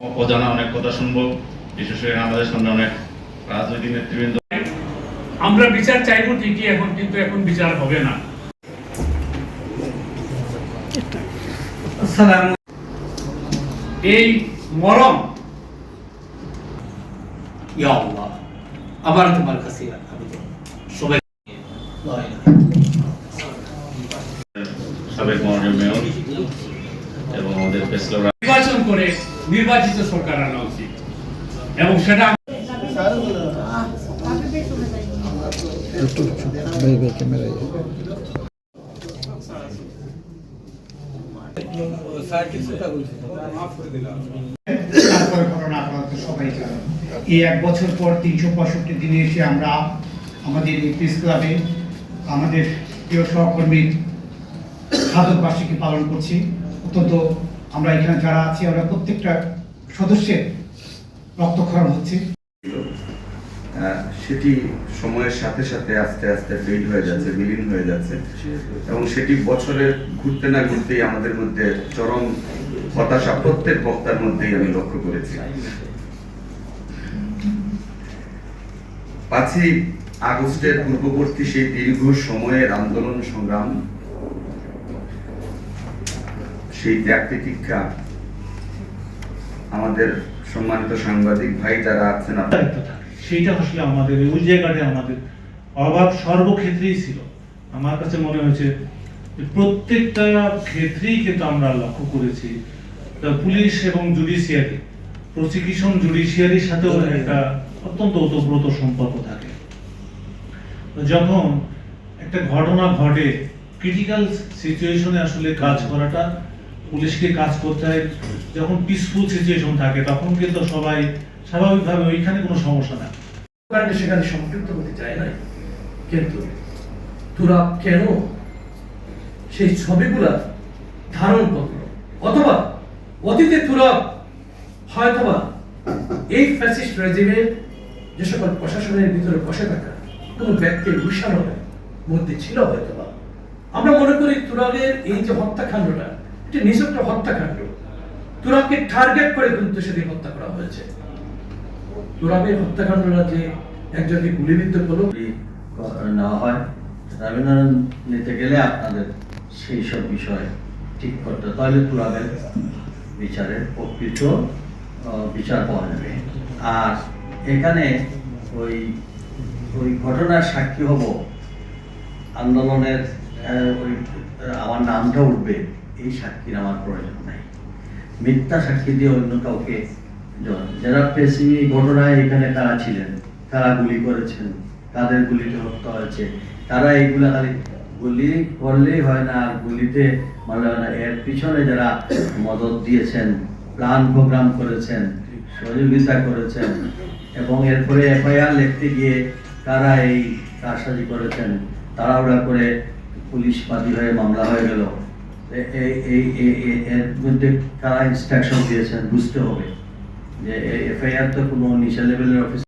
অজানা অনেক কথা শুনব বিশেষ করে আমাদের সামনে অনেক রাজনৈতিক নেতৃবৃন্দ। আমরা বিচার চাইব ঠিকই এখন কিন্তু এখন বিচার হবে না। এই মরম ইয়া আল্লাহ আবার তোমার কাছে আমি সবাই সাবেক মাননীয় মেয়র এবং আমাদের পেসলার নির্বাচিত সরকার আনা উচিত। এবং সেটা এই এক বছর পর তিনশো পঁয়ষট্টি দিনে এসে আমরা আমাদের প্রেস ক্লাবে আমাদের প্রিয় সহকর্মীর খাদক বার্ষিকী পালন করছি। অত্যন্ত আমরা এখানে যারা আছি, আমরা প্রত্যেকটা সদস্যের রক্তক্ষরণ হচ্ছে। সেটি সময়ের সাথে সাথে আস্তে আস্তে ফেড হয়ে যাচ্ছে, বিলীন হয়ে যাচ্ছে। এবং সেটি বছরের ঘুরতে না ঘুরতেই আমাদের মধ্যে চরম হতাশা প্রত্যেক বক্তার মধ্যেই আমি লক্ষ্য করেছি। পাঁচই আগস্টের পূর্ববর্তী সেই দীর্ঘ সময়ের আন্দোলন সংগ্রাম সেই ত্যাগ আমাদের সম্মানিত সাংবাদিক ভাই যারা আছেন সেইটা আসলে আমাদের ওই জায়গাটা আমাদের অভাব সর্বক্ষেত্রেই ছিল। আমার কাছে মনে হয়েছে প্রত্যেকটা ক্ষেত্রেই কিন্তু আমরা লক্ষ্য করেছি পুলিশ এবং জুডিশিয়ারি প্রসিকিউশন জুডিশিয়ারির সাথেও একটা অত্যন্ত ওতপ্রোত সম্পর্ক থাকে। যখন একটা ঘটনা ঘটে ক্রিটিক্যাল সিচুয়েশনে আসলে কাজ করাটা পুলিশকে কাজ করতে হয়, যখন পিসফুল সিচুয়েশন থাকে, তখন কিন্তু সবাই স্বাভাবিকভাবে ওইখানে কোনো সমস্যা না। কারণে সেখানে সম্পৃক্ত হতে চায় নাই। কিন্তু তোরা কেন সেই ছবিগুলা ধারণ করল? অথবা অতীতে তোরা হয়তোবা এই ফ্যাসিস্ট রেজিমের যে সকল প্রশাসনের ভিতরে বসে থাকা কোনো ব্যক্তির উৎসাহের মধ্যে ছিল হয়তোবা। আমরা মনে করি তুরাগের এই যে হত্যাকাণ্ডটা এটি নিঃশব্দ হত্যাকাণ্ড টার্গেট করে কিন্তু সেদিন হত্যা করা হয়েছে। হত্যাকাণ্ডটা যে একজনকে গুলিবিদ্ধ করল। নেওয়া হয় রাবীন্দ্রনাথ নিতে গেলে আপনাদের সেই সব ঠিক করতে তাহলে বিচারের প্রকৃত বিচার পাওয়া যাবে। আর এখানে ওই ওই ঘটনার সাক্ষী হব। আন্দোলনের ওই, আমার নামটা উঠবে। এই সাক্ষীর আমার প্রয়োজন নাই। মিথ্যা সাক্ষী দিয়ে অন্য কাউকে যারা পেশি ঘটনায় এখানে কারা ছিলেন, কারা গুলি করেছেন, কাদের গুলিতে হত্যা হয়েছে, তারা এইগুলা খালি গুলি করলেই হয় না, আর গুলিতে মানে হয় না। এর পিছনে যারা মদত দিয়েছেন প্ল্যান প্রোগ্রাম করেছেন, সহযোগিতা করেছেন, এবং এরপরে এফআইআর লিখতে গিয়ে তারা এই কারসাজি করেছেন, তাড়াহুড়া করে পুলিশ বাদী হয়ে মামলা হয়ে গেল। এর মধ্যে কারা ইনস্ট্রাকশন দিয়েছেন বুঝতে হবে। যে এফআইআর তো কোনো নিচা লেভেলের অফিস